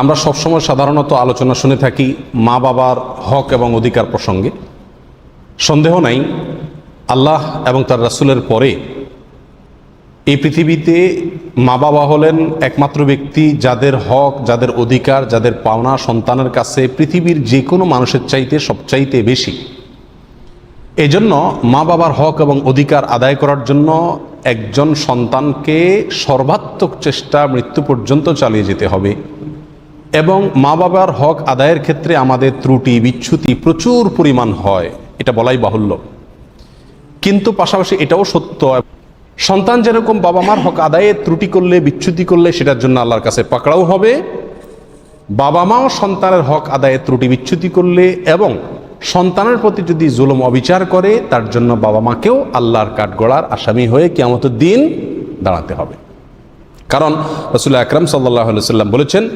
আমরা সবসময় সাধারণত আলোচনা শুনে থাকি মা বাবার হক এবং অধিকার প্রসঙ্গে। সন্দেহ নাই, আল্লাহ এবং তার রাসূলের পরে এই পৃথিবীতে মা বাবা হলেন একমাত্র ব্যক্তি যাদের হক, যাদের অধিকার, যাদের পাওনা সন্তানের কাছে পৃথিবীর যে কোনো মানুষের চাইতে সবচাইতে বেশি। এজন্য মা বাবার হক এবং অধিকার আদায় করার জন্য একজন সন্তানকে সর্বাত্মক চেষ্টা মৃত্যু পর্যন্ত চালিয়ে যেতে হবে। এবং মা বাবার হক আদায়ের ক্ষেত্রে আমাদের ত্রুটি বিচ্যুতি প্রচুর পরিমাণ হয়। এটা বলাই বাহুল্য। কিন্তু পাশাপাশি এটাও সত্য। সন্তান যেরকম বাবা মার হক আদায়ে ত্রুটি করলে বিচ্যুতি করলে, সেটার জন্য আল্লাহর কাছে পাকড়াও হবে। বাবা মাও সন্তানের হক আদায়ে ত্রুটি বিচ্যুতি করলে এবং সন্তানের প্রতি যদি জুলুম, অবিচার করে, তার জন্য বাবা মাকেও আল্লাহর কাঠগড়ার আসামি হয়ে কেয়ামতের দিন দাঁড়াতে হবে। কারণ রসুল্লাহ আকরাম সাল্লাহ সাল্লাম বলেছেন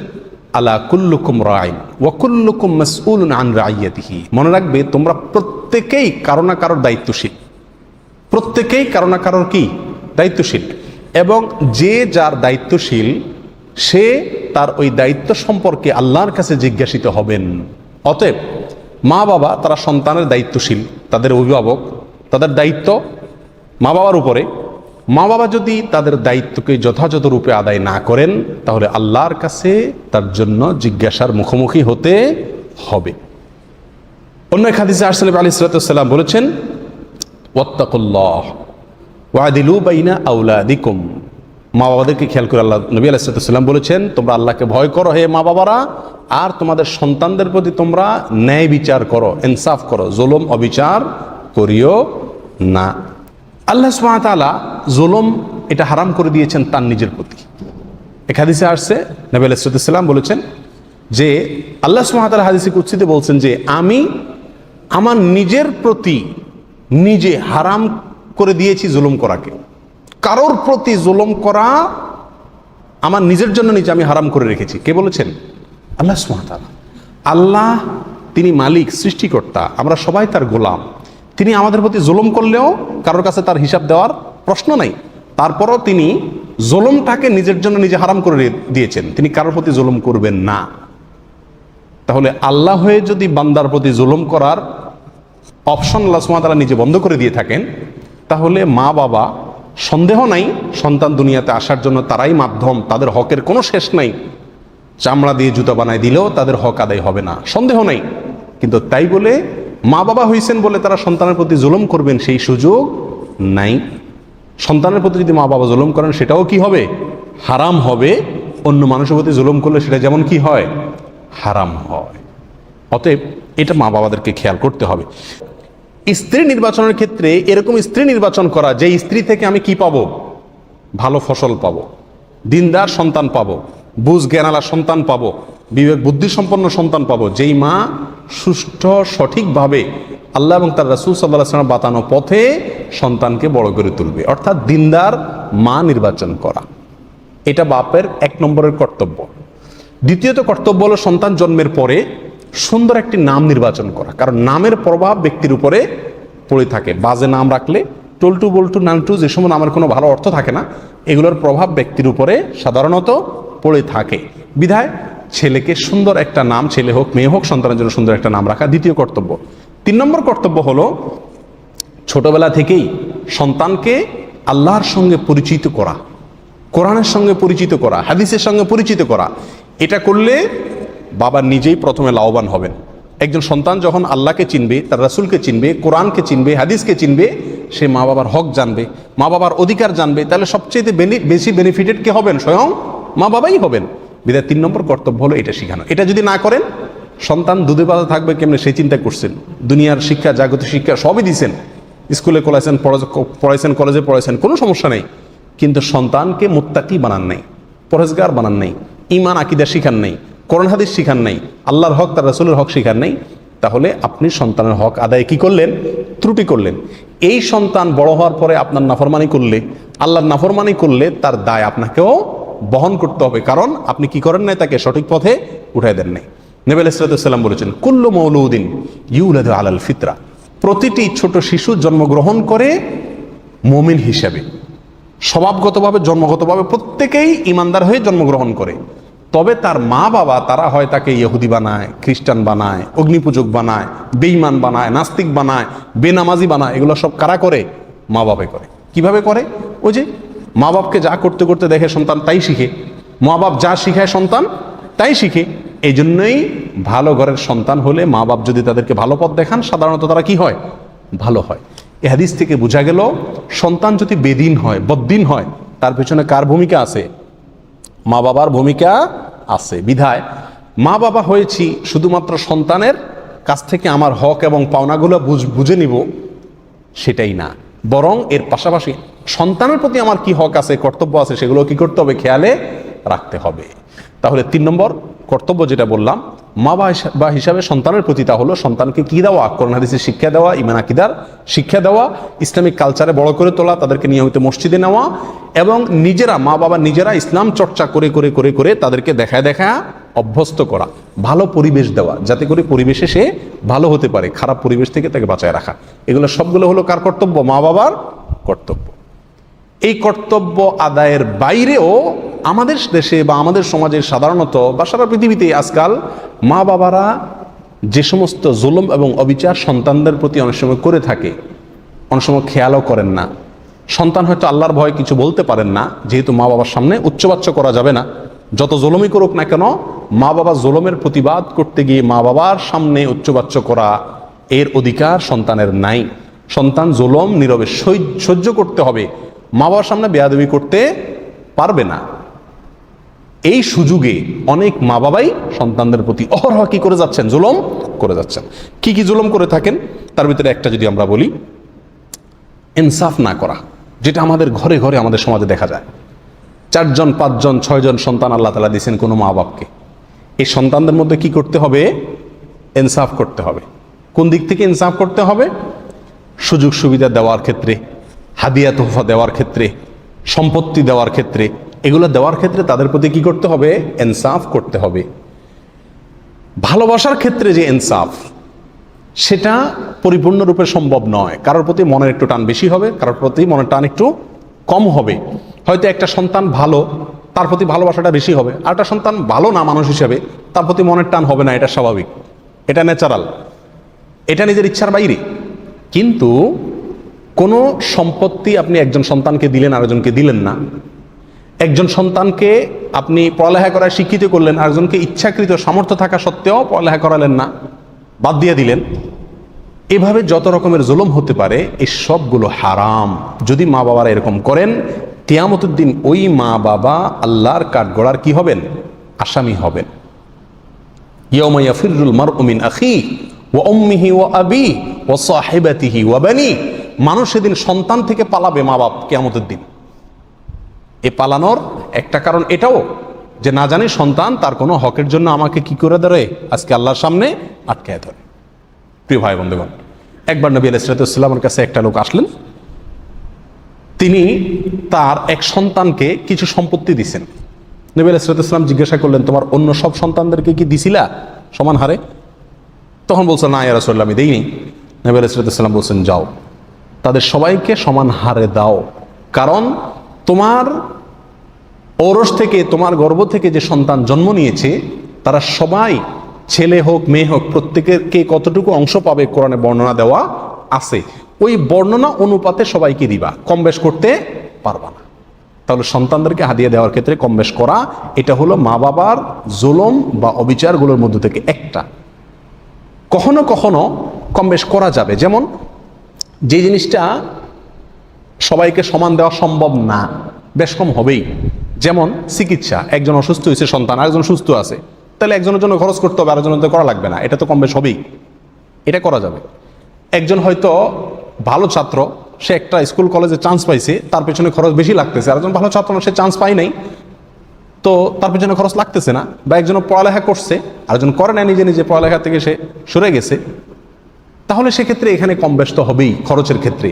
আলা কুল্লুকুম রাইন ওয়াকুল্লুকুম মাসউল আন রাইয়াতিহি। মনে রাখবে, তোমরা প্রত্যেকেই কারও না কারোর দায়িত্বশীল। প্রত্যেকেই কারও না কারোর কি? দায়িত্বশীল। এবং যে যার দায়িত্বশীল, সে তার ওই দায়িত্ব সম্পর্কে আল্লাহর কাছে জিজ্ঞাসিত হবেন। অতএব, মা বাবা তারা সন্তানের দায়িত্বশীল, তাদের অভিভাবক, তাদের দায়িত্ব মা বাবার উপরে। মা বাবা যদি তাদের দায়িত্বকে যথাযথ রূপে আদায় না করেন, তাহলে আল্লাহর কাছে তার জন্য জিজ্ঞাসার মুখোমুখি হতে হবে। অন্য এক হাদিসে আরসালাম আলী সালাতাম বলেছেন, ওয়াত্তাকুল্লাহ ওয়াদিলু বাইনা আউলাদিকুম মা বাবাদেরকে খেয়াল করে আল্লাহ নবী আলাইসালাম বলেছেন, তোমরা আল্লাহকে ভয় করো হে মা বাবারা আর তোমাদের সন্তানদের প্রতি তোমরা ন্যায় বিচার করো, ইনসাফ করো, জুলুম, অবিচার করিও না। আল্লাহ সুমাতালা জুলুম এটা হারাম করে দিয়েছেন তার নিজের প্রতি। এক হাদিসে আসছে, নবী আলাইসালাম বলেছেন যে, আল্লাহ সুমাতালা হাদিসে কুচ্ছিতে বলছেন যে, আমি আমার নিজের প্রতি নিজে হারাম করে দিয়েছি জুলুম করাকে। কারোর প্রতি জুলুম করা আমার নিজের জন্য নিজে আমি হারাম করে রেখেছি। কে বলেছেন? আল্লাহ সুমাতালা আল্লাহ তিনি মালিক, সৃষ্টিকর্তা, আমরা সবাই তার গোলাম। তিনি আমাদের প্রতি জুলুম করলেও কারোর কাছে তার হিসাব দেওয়ার প্রশ্ন নাই। তারপরও তিনি জুলুমটাকে নিজের জন্য নিজে হারাম করে দিয়েছেন। তিনি কারোর প্রতি জুলুম করবেন না। তাহলে আল্লাহ হয়ে যদি বান্দার প্রতি জুলুম করার অপশন আল্লাহ সুমাতারা নিজে বন্ধ করে দিয়ে থাকেন, তাহলে মা বাবা সন্দেহ নাই, সন্তান দুনিয়াতে আসার জন্য তারাই মাধ্যম, তাদের হকের কোনো শেষ নাই। চামড়া দিয়ে জুতা বানায় দিলেও তাদের হক আদায় হবে না। সন্দেহ নাই। কিন্তু তাই বলে মা বাবা হয়েছেন বলে তারা সন্তানের প্রতি জুলুম করবেন, সেই সুযোগ নাই। সন্তানের প্রতি যদি মা বাবা জুলুম করেন, সেটাও কি হবে? হারাম হবে। অন্য মানুষের প্রতি জুলুম করলে সেটা যেমন কি হয়? হারাম হয়। অতএব এটা মা বাবাদেরকে খেয়াল করতে হবে। স্ত্রী নির্বাচনের ক্ষেত্রে এরকম স্ত্রী নির্বাচন করা, যে স্ত্রী থেকে আমি কি পাবো? ভালো ফসল পাবো। দিনদার সন্তান পাবো। বুঝ জ্ঞানালা সন্তান পাবো। বিবেক বুদ্ধি সম্পন্ন সন্তান পাবো। যেই মা সুষ্ঠ, সঠিকভাবে আল্লাহ এবং তার রাসুল সাল্লাহ বাতানো পথে সন্তানকে বড় করে তুলবে। অর্থাৎ দিনদার মা নির্বাচন করা। এটা বাপের এক নম্বরের কর্তব্য। দ্বিতীয়ত কর্তব্য হলো সন্তান জন্মের পরে সুন্দর একটি নাম নির্বাচন করা। কারণ নামের প্রভাব ব্যক্তির উপরে পড়ে থাকে। বাজে নাম রাখলে টল্টু বল্টু নান্টু যে সময় নামের কোনো ভালো অর্থ থাকে না, এগুলোর প্রভাব ব্যক্তির উপরে সাধারণত পড়ে থাকে। বিধায় ছেলেকে সুন্দর একটা নাম, ছেলে হোক, মেয়ে হোক, সন্তানের জন্য সুন্দর একটা নাম রাখা দ্বিতীয় কর্তব্য। তিন নম্বর কর্তব্য হলো ছোটবেলা থেকেই সন্তানকে আল্লাহর সঙ্গে পরিচিত করা, কোরআনের সঙ্গে পরিচিত করা, হাদিসের সঙ্গে পরিচিত করা। এটা করলে বাবা নিজেই প্রথমে লাভবান হবেন। একজন সন্তান যখন আল্লাহকে চিনবে, তার রাসুলকে চিনবে, কোরআনকে চিনবে, হাদিসকে চিনবে, সে মা বাবার হক জানবে মা বাবার অধিকার জানবে, তাহলে সবচেয়ে বেশি বেনিফিটেড কে হবেন? স্বয়ং মা বাবাই হবেন। বিদায় তিন নম্বর কর্তব্য হলো এটা শেখানো। এটা যদি না করেন, সন্তান দুধে পাতা থাকবে কেমনে? সেই চিন্তা করছেন। দুনিয়ার শিক্ষা, জাগতিক শিক্ষা সবই দিছেন। স্কুলে করাইছেন পড়াইছেন, কলেজে পড়াইছেন, কোনো সমস্যা নেই। কিন্তু সন্তানকে মুত্তাকি বানান নাই পরেজগার বানান নাই ইমান আকিদা শিখান নাই করোন হাদিস শিখান নাই, আল্লাহর হক, তার রসুলের হক শিখান নাই, তাহলে আপনি সন্তানের হক আদায় কি করলেন? ত্রুটি করলেন। এই সন্তান বড় হওয়ার পরে আপনার নাফরমানি করলে, আল্লাহর নাফরমানি করলে তার দায় আপনাকেও বহন করতে হবে। কারণ আপনি কি করেন নাই তাকে সঠিক পথে উঠাই দেন নাই। নেবেল ইসলাতাম বলেছেন, কুল্লু মৌলুদ্দিন ইউলাদ আলাল ফিতরা। প্রতিটি ছোট শিশু জন্মগ্রহণ করে মমিন হিসাবে, স্বভাবগতভাবে, জন্মগতভাবে প্রত্যেকেই ইমানদার হয়ে জন্মগ্রহণ করে। তবে তার মা বাবা তারা হয় তাকে ইহুদি বানায়, খ্রিস্টান বানায়, অগ্নিপূজক বানায় বেইমান বানায়, নাস্তিক বানায়, বেনামাজি বানায়, এগুলো সব কারা করে? মা বাবা করে। কীভাবে করে? ওই যে মা বাপকে যা করতে করতে দেখে সন্তান তাই শিখে। মা বাপ যা শিখায় সন্তান তাই শিখে। এই জন্যই ভালো ঘরের সন্তান হলে মা বাপ যদি তাদেরকে ভালো পথ দেখান, সাধারণত তারা কি হয়? ভালো হয়। এ হাদিস থেকে বোঝা গেল, সন্তান যদি বেদিন হয়, বদ্দিন হয়, তার পেছনে কার ভূমিকা আছে? মা বাবার ভূমিকা আছে, বিধায়। মা বাবা হয়েছি শুধুমাত্র সন্তানের কাছ থেকে আমার হক এবং পাওনাগুলো বুঝ- বুঝে নিব, সেটাই না। বরং এর পাশাপাশি সন্তানের প্রতি আমার কি হক আছে, কর্তব্য আছে, সেগুলো কি করতে হবে, খেয়ালে রাখতে হবে। তাহলে তিন নম্বর কর্তব্য যেটা বললাম, মা বা হিসা- বা হিসাবে সন্তানের প্রতি তা হলো সন্তানকে কি দেওয়া? করোনা হাদিসের শিক্ষা দেওয়া ইমান আকিদার শিক্ষা দেওয়া, ইসলামিক কালচারে বড় করে তোলা, তাদেরকে নিয়মিত মসজিদে নেওয়া এবং নিজেরা, মা বাবা নিজেরা ইসলাম চর্চা করে করে করে করে তাদেরকে দেখায় দেখা অভ্যস্ত করা, ভালো পরিবেশ দেওয়া, যাতে করে পরিবেশে সে ভালো হতে পারে, খারাপ পরিবেশ থেকে তাকে বাঁচায় রাখা। এগুলো সবগুলো হলো কার কর্তব্য? মা বাবার কর্তব্য। এই কর্তব্য আদায়ের বাইরেও আমাদের দেশে বা আমাদের সমাজে সাধারণত বা সারা পৃথিবীতে আজকাল মা বাবারা যে সমস্ত জুলুম এবং অবিচার সন্তানদের প্রতি অনেক সময় করে থাকে, অনেক সময় খেয়ালও করেন না। সন্তান হয়তো আল্লাহর ভয় কিছু বলতে পারেন না, যেহেতু মা বাবার সামনে উচ্চবাচ্য করা যাবে না। যত জলমই করুক না কেন, মা বাবা জলমের প্রতিবাদ করতে গিয়ে মা বাবার সামনে উচ্চবাচ্য করা এর অধিকার সন্তানের নাই। সন্তান জুলম, নীরবে সহ্য- সহ্য করতে হবে। মা বাবার সামনে বেয়াদবি করতে পারবে না। এই সুযোগে অনেক মা বাবাই সন্তানদের প্রতি অহরহ কি করে যাচ্ছেন? জুলম করে যাচ্ছেন। কি কি জুলম করে থাকেন? তার ভিতরে একটা যদি আমরা বলি, ইনসাফ না করা, যেটা আমাদের ঘরে ঘরে আমাদের সমাজে দেখা যায়। চারজন, পাঁচজন, ছয়জন সন্তান আল্লাহ তালা দিয়েছেন কোনো মা বাপকে। এই সন্তানদের মধ্যে কি করতে হবে? ইনসাফ করতে হবে। কোন দিক থেকে ইনসাফ করতে হবে? সুযোগ সুবিধা দেওয়ার ক্ষেত্রে হাদিয়া তোহফা দেওয়ার ক্ষেত্রে, সম্পত্তি দেওয়ার ক্ষেত্রে, এগুলো দেওয়ার ক্ষেত্রে তাদের প্রতি কি করতে হবে? এনসাফ করতে হবে। ভালোবাসার ক্ষেত্রে যে ইনসাফ, সেটা পরিপূর্ণরূপে সম্ভব নয়। কারোর প্রতি মনের একটু টান বেশি হবে, কারোর প্রতি মনের টান একটু কম হবে। হয়তো একটা সন্তান ভালো, তার প্রতি ভালোবাসাটা বেশি হবে। আর একটা সন্তান ভালো না মানুষ হিসেবে, তার প্রতি মনের টান হবে না, এটা স্বাভাবিক। এটা ন্যাচারাল এটা নিজের ইচ্ছার বাইরে। কিন্তু কোনো সম্পত্তি আপনি একজন সন্তানকে দিলেন, আরেকজনকে দিলেন না। একজন সন্তানকে আপনি পড়ালেখা করায় শিক্ষিত করলেন, আরেকজনকে ইচ্ছাকৃত সামর্থ্য থাকা সত্ত্বেও পড়ালেখা করালেন না, বাদ দিয়ে দিলেন। এভাবে যত রকমের জুলুম হতে পারে এই সবগুলো হারাম। যদি মা বাবারা এরকম করেন তিয়ামতের দিন ওই মা বাবা আল্লাহর কাঠগড়ার কি হবেন? আসামি হবেন। ইয়মা ইয়াফিরুল মারউ মিন আখি ওয়া উম্মিহি ওয়া আবি ওয়া সাহিবাতিহি ওয়া বানি। মানুষ সেদিন সন্তান থেকে পালাবে মা বাপ কিয়ামতের দিন। এ পালানোর একটা কারণ এটাও যে না জানি সন্তান তার কোনো হকের জন্য আমাকে কি করে ধরে, আজকে আল্লাহর সামনে আটকায় ধরে। প্রিয় ভাই বন্ধুগণ, একবার নবী আলাইসালামের কাছে একটা লোক আসলেন। তিনি তার এক সন্তানকে কিছু সম্পত্তি দিছেন। নবী আলাইসালাম জিজ্ঞাসা করলেন, তোমার অন্য সব সন্তানদেরকে কি দিছিলা? সমান হারে। তখন বলছে না ইয়ারসল্লাম আমি দেইনি। নবী আলাইসালাম বলছেন, যাও। তাদের সবাইকে সমান হারে দাও। কারণ তোমার ঔরস থেকে, তোমার গর্ভ থেকে যে সন্তান জন্ম নিয়েছে, তারা সবাই ছেলে হোক, মেয়ে হোক প্রত্যেকের কে কতটুকু অংশ পাবে কোরআনে বর্ণনা দেওয়া আছে। ওই বর্ণনা অনুপাতে সবাইকে দিবা। কম বেশ করতে পারবা না। তাহলে সন্তানদেরকে হাদিয়ে দেওয়ার ক্ষেত্রে কম বেশ করা, এটা হলো মা বাবার জুলম বা অবিচারগুলোর মধ্যে থেকে একটা। কখনো কখনো কম বেশ করা যাবে। যেমন যে জিনিসটা সবাইকে সমান দেওয়া সম্ভব না, বেশ কম হবেই। যেমন চিকিৎসা, একজন অসুস্থ হয়েছে, সন্তান, আরেকজন সুস্থ আছে। তাহলে একজনের জন্য খরচ করতে হবে, আরেকজনের তো করা লাগবে না। এটা তো কম বেশ হবেই। এটা করা যাবে। একজন হয়তো ভালো ছাত্র, সে একটা স্কুল, কলেজে চান্স পাইছে, তার পেছনে খরচ বেশি লাগতেছে। আর একজন ভালো ছাত্র না, সে চান্স পাই নাই। তো তার পেছনে খরচ লাগতেছে না। বা একজন পড়ালেখা করছে, আরেকজন করে না নিজে নিজে পড়ালেখা থেকে সে সরে গেছে। তাহলে সেক্ষেত্রে এখানে কম ব্যস্ত হবেই খরচের ক্ষেত্রে।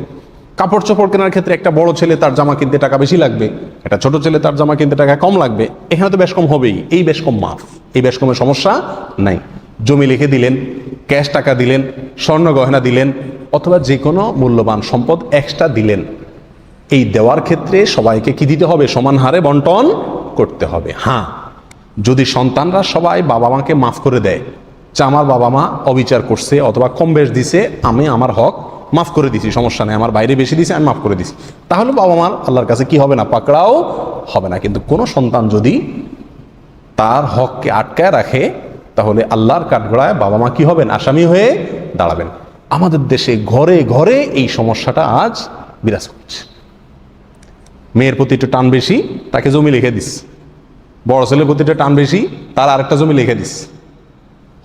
কাপড় চোপড় কেনার ক্ষেত্রে একটা বড় ছেলে তার জামা কিনতে টাকা বেশি লাগবে, একটা ছোট ছেলে তার জামা কিনতে টাকা কম লাগবে। এখানে তো বেশ কম হবেই, এই বেশ কম মাফ, এই বেশ কমের সমস্যা নাই। জমি লিখে দিলেন, ক্যাশ টাকা দিলেন, স্বর্ণ গহনা দিলেন, অথবা যে কোনো মূল্যবান সম্পদ এক্সট্রা দিলেন। এই দেওয়ার ক্ষেত্রে সবাইকে কি দিতে হবে? সমান হারে বন্টন করতে হবে। হ্যাঁ যদি সন্তানরা সবাই বাবা মাকে মাফ করে দেয় যে আমার বাবা মা অবিচার করছে অথবা কম বেশ দিছে, আমি আমার হক মাফ করে দিছি, সমস্যা নেই, আমার বাইরে বেশি দিছে, আমি মাফ করে দিছি। তাহলে বাবা মার আল্লাহর কাছে কি হবে না? পাকড়াও হবে না। কিন্তু কোনো সন্তান যদি তার হককে আটকায় রাখে, তাহলে আল্লাহর কাঠগড়ায় বাবা মা কি হবেন? আসামি হয়ে দাঁড়াবেন। আমাদের দেশে ঘরে ঘরে এই সমস্যাটা আজ বিরাজ করছে। মেয়ের প্রতি একটু টান বেশি, তাকে জমি লিখে দিস। বড় ছেলের প্রতি টান বেশি, তার আরেকটা জমি লিখে দিস।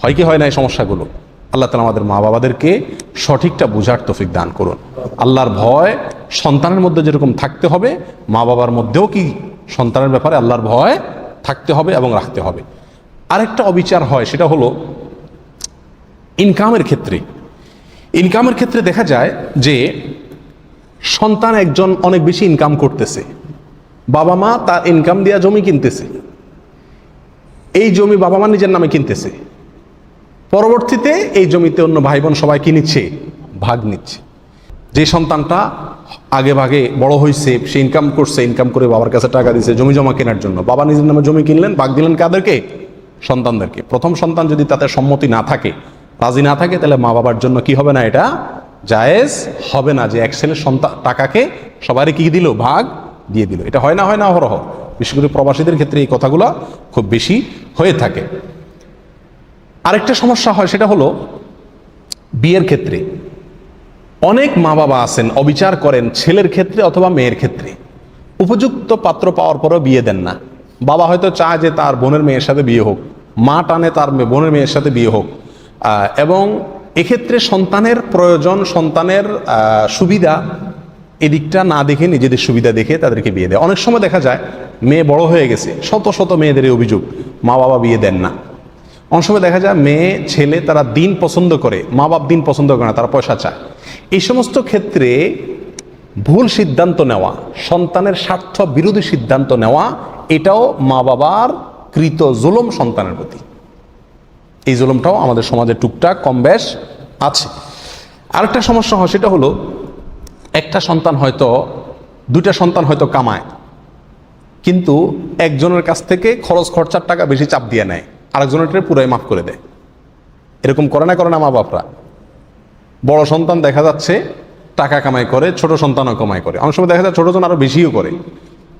হয় কি, হয় না এই সমস্যাগুলো? আল্লাহ তালা আমাদের মা বাবাদেরকে সঠিকটা বোঝার তফিক দান করুন। আল্লাহর ভয় সন্তানের মধ্যে যেরকম থাকতে হবে মা বাবার মধ্যেও কি সন্তানের ব্যাপারে আল্লাহর ভয় থাকতে হবে এবং রাখতে হবে। আরেকটা অবিচার হয়, সেটা হলো ইনকামের ক্ষেত্রে। ইনকামের ক্ষেত্রে দেখা যায় যে সন্তান একজন অনেক বেশি ইনকাম করতেছে। বাবা মা তার ইনকাম দিয়া জমি কিনতেছে। এই জমি বাবা মা নিজের নামে কিনতেছে। পরবর্তীতে এই জমিতে অন্য ভাই বোন সবাই কি নিচ্ছে, ভাগ নিচ্ছে। যে সন্তানটা আগে ভাগে বড় হয়েছে সে ইনকাম করছে ইনকাম করে বাবার কাছে টাকা দিছে, জমি জমা কেনার জন্য। বাবা নিজের নামে জমি কিনলেন, ভাগ দিলেন কাদেরকে? সন্তানদেরকে। প্রথম সন্তান যদি তাতে সম্মতি না থাকে, রাজি না থাকে, তাহলে মা বাবার জন্য কি হবে না এটা? জায়েজ হবে না যে এক ছেলের সন্তান টাকাকে সবারই কি দিল? ভাগ দিয়ে দিল। এটা হয় না হয় না, অহরহ। বিশেষ করে প্রবাসীদের ক্ষেত্রে এই কথাগুলো খুব বেশি হয়ে থাকে। আরেকটা সমস্যা হয়, সেটা হলো বিয়ের ক্ষেত্রে। অনেক মা বাবা আছেন, অবিচার করেন ছেলের ক্ষেত্রে অথবা মেয়ের ক্ষেত্রে। উপযুক্ত পাত্র পাওয়ার পরেও বিয়ে দেন না। বাবা হয়তো চায় যে তার বোনের মেয়ের সাথে বিয়ে হোক, মা টানে তার বোনের মেয়ের সাথে বিয়ে হোক। এবং এক্ষেত্রে সন্তানের প্রয়োজন, সন্তানের সুবিধা এদিকটা না দেখে, নিজেদের সুবিধা দেখে তাদেরকে বিয়ে দেয়। অনেক সময় দেখা যায়, মেয়ে বড় হয়ে গেছে, শত শত মেয়েদের অভিযোগ মা বাবা বিয়ে দেন না। অনেক সময় দেখা যায় মেয়ে, ছেলে তারা দিন পছন্দ করে মা বাপ দিন পছন্দ করে না, তারা পয়সা চায়। এই সমস্ত ক্ষেত্রে ভুল সিদ্ধান্ত নেওয়া, সন্তানের স্বার্থ বিরোধী সিদ্ধান্ত নেওয়া, এটাও মা বাবার কৃত জুলুম সন্তানের প্রতি। এই জুলুমটাও আমাদের সমাজে টুকটাক, কম বেশ আছে। আরেকটা সমস্যা হয়, সেটা হলো একটা সন্তান হয়তো, দুইটা সন্তান হয়তো কামায়, কিন্তু একজনের কাছ থেকে খরচ খরচার টাকা বেশি চাপ দিয়ে নেয়। আরেকজনের পুরাই মাফ করে দেয়। এরকম করে না করে না মা বাপরা বড় সন্তান দেখা যাচ্ছে, টাকা কামাই করে, ছোট সন্তানও কামাই করে। অনেক সময় দেখা যায় ছোটজন আরও বেশিও করে।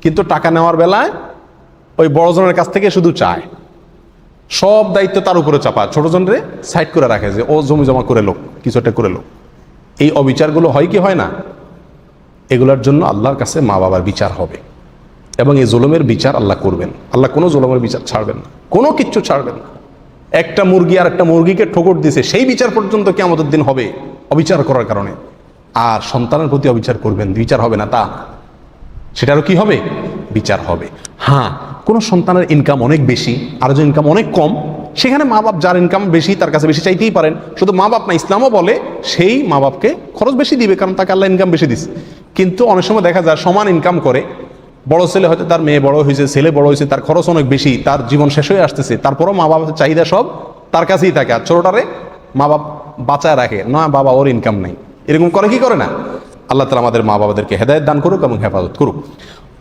কিন্তু টাকা নেওয়ার বেলায় ওই বড়জনের কাছ থেকে শুধু চায়। সব দায়িত্ব তার উপরে চাপা। ছোটজনরে সাইড করে রাখে যে, ও জমি জমা করে লোক, কিছু একটা করে লোক। এই অবিচারগুলো হয় কি হয় না? এগুলোর জন্য আল্লাহর কাছে মা বাবার বিচার হবে। এবং এই জুলুমের বিচার আল্লাহ করবেন। আল্লাহ কোনো জুলুমের বিচার ছাড়বেন না। কোনো কিচ্ছু ছাড়বেন না। একটা মুরগি আর একটা মুরগিকে ঠোকর দিছে, সেই বিচার পর্যন্ত কি আমাদের দিন হবে অবিচার করার কারণে। আর সন্তানের প্রতি অবিচার করবেন বিচার হবে না তা। সেটারও কি হবে? বিচার হবে। হ্যাঁ কোনো সন্তানের ইনকাম অনেক বেশি আর যে ইনকাম অনেক কম, সেখানে মা বাপ যার ইনকাম বেশি, তার কাছে বেশি চাইতেই পারেন। শুধু মা বাপ না, ইসলামও বলে সেই মা বাপকে খরচ বেশি দিবে, কারণ তাকে আল্লাহ ইনকাম বেশি দিচ্ছে কিন্তু অনেক সময় দেখা যায় সমান ইনকাম করে বড় ছেলে হয়তো তার মেয়ে বড় হয়েছে, ছেলে বড় হয়েছে, তার খরচ অনেক বেশি, তার জীবন শেষ হয়ে আসতেছে, তারপরও মা বাবার চাহিদা সব তার কাছেই থাকে আর ছোটটারে মা বাপ বাঁচায় রাখে, না বাবা ওর ইনকাম নেই। এরকম করে কি করে না? আল্লাহ তালা আমাদের মা বাবাদেরকে হেদায়ত দান করুক এবং হেফাজত করুক।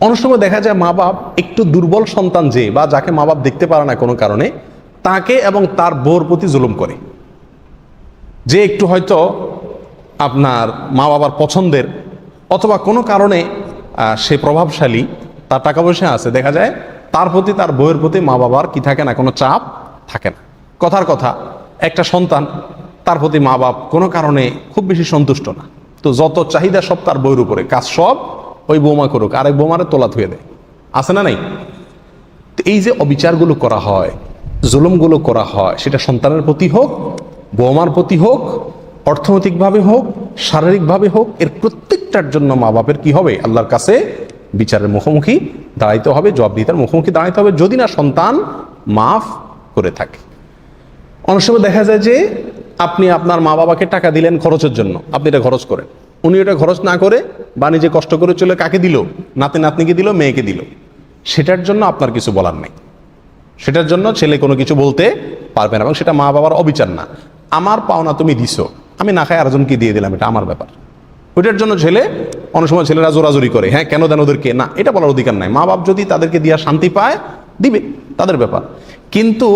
অনেক সময় দেখা যায় মা বাপ একটু দুর্বল সন্তান যে বা যাকে মা বাপ দেখতে পারে না কোনো কারণে, তাকে এবং তার বোর প্রতি জুলুম করে। যে একটু হয়তো আপনার মা বাবার পছন্দের অথবা কোনো কারণে সে প্রভাবশালী, তার টাকা পয়সা আছে, দেখা যায় তার প্রতি, তার বইয়ের প্রতি মা বাবার কি থাকে না, কোনো চাপ থাকে না। কথার কথা, একটা সন্তান, তার প্রতি মা বাপ কোনো কারণে খুব বেশি সন্তুষ্ট না। তো যত চাহিদা সব তার বইয়ের উপরে, কাজ সব ওই বৌমা করুক, আর আরেক বৌমারে তোলা ধুয়ে দেয়। আছে না নাই? তো এই যে অবিচারগুলো করা হয়, জুলুমগুলো করা হয়, সেটা সন্তানের প্রতি হোক, বৌমার প্রতি হোক অর্থনৈতিকভাবে হোক, শারীরিকভাবে হোক, এর প্রত্যেকটার জন্য মা বাপের কি হবে? আল্লাহর কাছে বিচারের মুখোমুখি দাঁড়াইতে হবে, জবাবদিহিতার মুখোমুখি দাঁড়াইতে হবে, যদি না সন্তান, মাফ করে থাকে। অনেক সময় দেখা যায় যে আপনি আপনার মা বাবাকে টাকা দিলেন খরচের জন্য, আপনি এটা খরচ করেন। উনি এটা খরচ না করে বা নিজে কষ্ট করে চলে কাকে দিল? নাতি নাতনিকে দিল, মেয়েকে দিল। সেটার জন্য আপনার কিছু বলার নেই। সেটার জন্য ছেলে কোনো কিছু বলতে পারবে না এবং সেটা মা বাবার অবিচার না। আমার পাওনা তুমি দিছো। আমি না খাই, আরেকজনকে দিয়ে দিলাম, এটা আমার ব্যাপার। ওইটার জন্য ছেলে, অনেক সময় ছেলেরা জোরাজোরি করে হ্যাঁ কেন দেন ওদেরকে? না, এটা বলার অধিকার নাই। মা বাপ যদি তাদেরকে দিয়া শান্তি পায়, দিবে, তাদের ব্যাপার। কিন্তু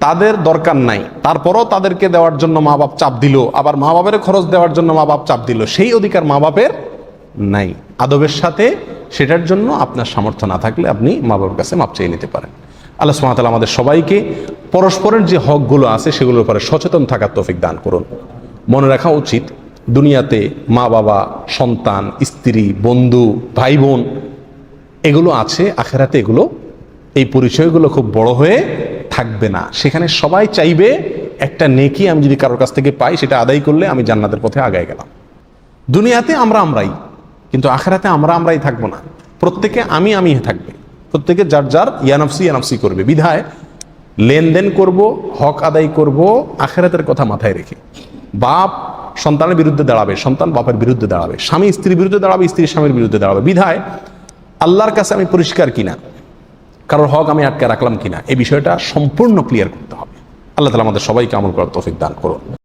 তাদের দরকার নাই। তারপরও তাদেরকে দেওয়ার জন্য মা বাপ চাপ দিল, আবার মা বাপের খরচ দেওয়ার জন্য মা বাপ চাপ দিল, সেই অধিকার মা বাপের নাই। আদবের সাথে সেটার জন্য আপনার সামর্থ্য না থাকলে আপনি মা বাবার কাছে মাপ চেয়ে নিতে পারেন। আল্লাহ সুমাতাল আমাদের সবাইকে পরস্পরের যে হকগুলো আছে, সেগুলোর উপরে সচেতন থাকার তৌফিক দান করুন। মনে রাখা উচিত, দুনিয়াতে মা বাবা, সন্তান, স্ত্রী, বন্ধু ভাই বোন এগুলো আছে, আখেরাতে এগুলো, এই পরিচয়গুলো খুব বড় হয়ে থাকবে না। সেখানে সবাই চাইবে, একটা নেকি আমি যদি কারোর কাছ থেকে পাই, সেটা আদায় করলে আমি জান্নাতের পথে আগায় গেলাম। দুনিয়াতে আমরা আমরাই, কিন্তু আখেরাতে আমরা আমরাই থাকব না। প্রত্যেকে আমি আমি থাকবে। প্রত্যেকে যার যার ইয়ানফসি ইয়ানফসি করবে। বিধায় লেনদেন করব, হক আদায় করব, আখেরাতের কথা মাথায় রেখে। বাপ সন্তানের বিরুদ্ধে দাঁড়াবে, সন্তান বাপের বিরুদ্ধে দাঁড়াবে, স্বামী স্ত্রীর বিরুদ্ধে দাঁড়াবে, স্ত্রী স্বামীর বিরুদ্ধে দাঁড়াবে। বিধায় আল্লাহর কাছে আমি পরিষ্কার কিনা, কারোর হক আমি আটকে রাখলাম কিনা, এই বিষয়টা সম্পূর্ণ ক্লিয়ার করতে হবে। আল্লাহ তালা আমাদের সবাইকে আমল করার তৌফিক দান করুন।